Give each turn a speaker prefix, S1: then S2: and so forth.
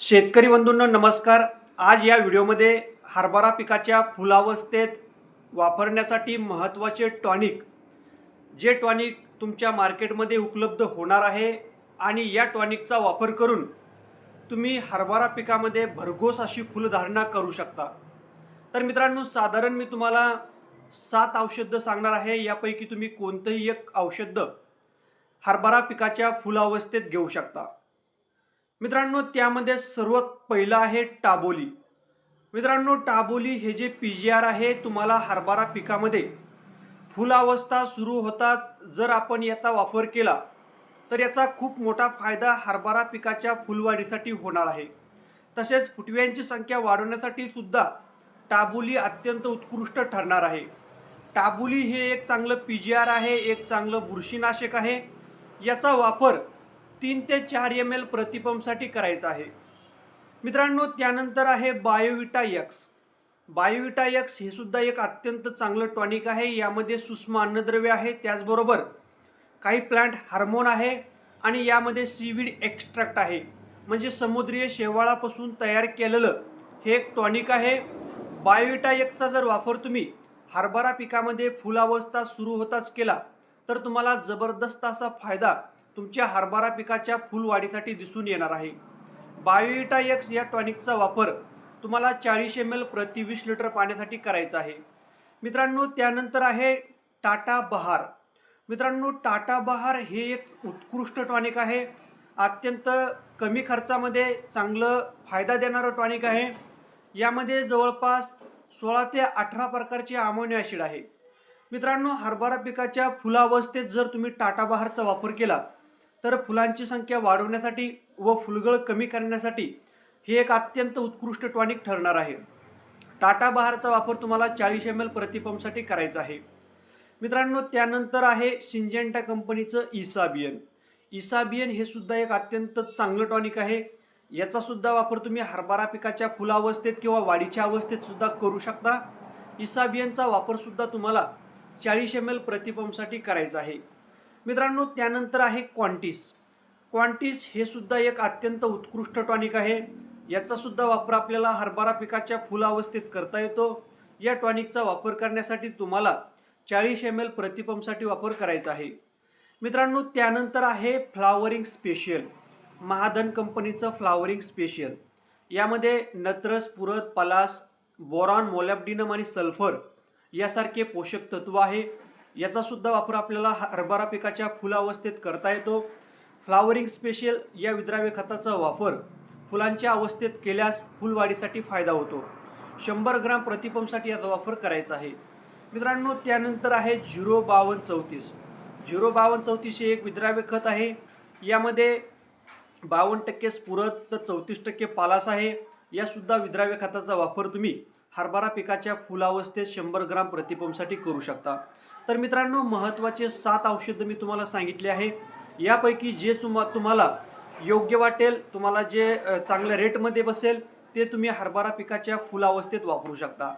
S1: शेतकरी बंधूंना नमस्कार. आज या व्हिडिओमध्ये हरभरा पिकाच्या फुलावस्थेत वापरण्यासाठी महत्त्वाचे टॉनिक जे टॉनिक तुमच्या मार्केटमध्ये उपलब्ध होणार आहे आणि या टॉनिकचा वापर करून तुम्ही हरभरा पिकामध्ये भरघोस अशी फुलधारणा करू शकता. तर मित्रांनो साधारण मी तुम्हाला सात औषधं सांगणार आहे. यापैकी तुम्ही कोणतंही एक औषध हरभरा पिकाच्या फुलावस्थेत घेऊ शकता. मित्रांनो त्यामध्ये सर्वात पहिलं आहे टाबोली. मित्रांनो टाबोली हे जे पी जी आर आहे तुम्हाला हरभरा पिकामध्ये फुलावस्था सुरू होताच जर आपण याचा वापर केला तर याचा खूप मोठा फायदा हरभरा पिकाच्या फुलवाढीसाठी होणार आहे. तसेच फुटव्यांची संख्या वाढवण्यासाठी सुद्धा टाबुली अत्यंत उत्कृष्ट ठरणार आहे. टाबुली हे एक चांगलं पी जी आर आहे एक चांगलं बुरशीनाशक आहे. याचा वापर तीन ते चार एम एल प्रतिपंपसाठी करायचं आहे. मित्रांनो त्यानंतर आहे बायोविटा यक्स बायोविटा यक्स हे सुद्धा एक अत्यंत चांगलं टॉनिक आहे. यामध्ये सूक्ष्म अन्नद्रव्य आहे. त्याचबरोबर काही प्लांट हार्मोन आहे आणि यामध्ये सीविड एक्स्ट्रॅक्ट आहे. म्हणजे समुद्रीय शेवाळापासून तयार केलेलं हे एक टॉनिक आहे. बायोविटा यक्सचा जर वापर तुम्ही हरभरा पिकामध्ये फुलावस्था सुरू होताच केला तर तुम्हाला जबरदस्त असा फायदा तुमच्या हरभरा पिकाच्या फुलवाढीसाठी दिसून येणार आहे. बायोइटा एक्स या टॉनिकचा वापर तुम्हाला चाळीस एम एल प्रति वीस लिटर पाण्यासाठी करायचा आहे. मित्रांनो त्यानंतर आहे टाटा बहार. मित्रांनो टाटा बहार हे एक उत्कृष्ट टॉनिक आहे. अत्यंत कमी खर्चामध्ये चांगलं फायदा देणारं टॉनिक आहे. यामध्ये जवळपास सोळा ते अठरा प्रकारचे अमोनिया ॲसिड आहे. मित्रांनो हरभरा पिकाच्या फुलावस्थेत जर तुम्ही टाटा बहारचा वापर केला तर फुलांची संख्या वाढवण्यासाठी व फुलगळ कमी करण्यासाठी हे एक अत्यंत उत्कृष्ट टॉनिक ठरणार आहे. टाटा बहारचा वापर तुम्हाला चाळीस एम एल प्रतिपंपसाठी करायचा आहे. मित्रांनो त्यानंतर आहे सिंजेंटा कंपनीचं इसाबियन इसाबियन हे सुद्धा एक अत्यंत चांगलं टॉनिक आहे. याचा सुद्धा वापर तुम्ही हरभरा पिकाच्या फुलावस्थेत किंवा वाढीच्या अवस्थेत सुद्धा करू शकता. इसाबियनचा वापर सुद्धा तुम्हाला चाळीस एम एल प्रतिपंपसाठी करायचा आहे. मित्रांनो त्यानंतर आहे क्वांटिस. क्वांटिस हे सुद्धा एक अत्यंत उत्कृष्ट टॉनिक आहे. याचा सुद्धा वापर आपल्याला हरभरा पिकाच्या फुलावस्थेत करता येतो. या टॉनिकचा वापर करण्यासाठी तुम्हाला चाळीस एम एल प्रतिपंपसाठी वापर करायचा आहे. मित्रांनो त्यानंतर आहे फ्लावरिंग स्पेशल. महाधन कंपनीचं फ्लावरिंग स्पेशल. यामध्ये नत्रस पुरत पलास बोरॉन मोलॅबडिनम आणि सल्फर यासारखे पोषक तत्व आहे. याचा सुद्धा वापर आपल्याला हरभरा पिकाच्या फुलावस्थेत करता येतो. फ्लावरिंग स्पेशल या विद्राव्य खताचा वापर फुलांच्या अवस्थेत केल्यास फुलवाढीसाठी फायदा होतो. शंभर ग्राम प्रतिपंपसाठी याचा वापर करायचा आहे. मित्रांनो त्यानंतर आहे झिरो बावन्न चौतीस. झिरो बावन्न चौतीस हे एक विद्राव्य खत आहे. यामध्ये बावन्न टक्के स्फुरत तर चौतीस टक्के पालास आहे. यासुद्धा विद्राव्य खताचा वापर तुम्ही हरभरा पिकाच्या फुलावस्थेत शंभर ग्राम प्रतिपंपसाठी करू शकता. तर मित्रांनो महत्त्वाचे सात औषधं मी तुम्हाला सांगितले आहे. यापैकी जे तुम्हा तुम्हाला योग्य वाटेल तुम्हाला जे चांगल्या रेटमध्ये बसेल ते तुम्ही हरभरा पिकाच्या फुलावस्थेत वापरू शकता.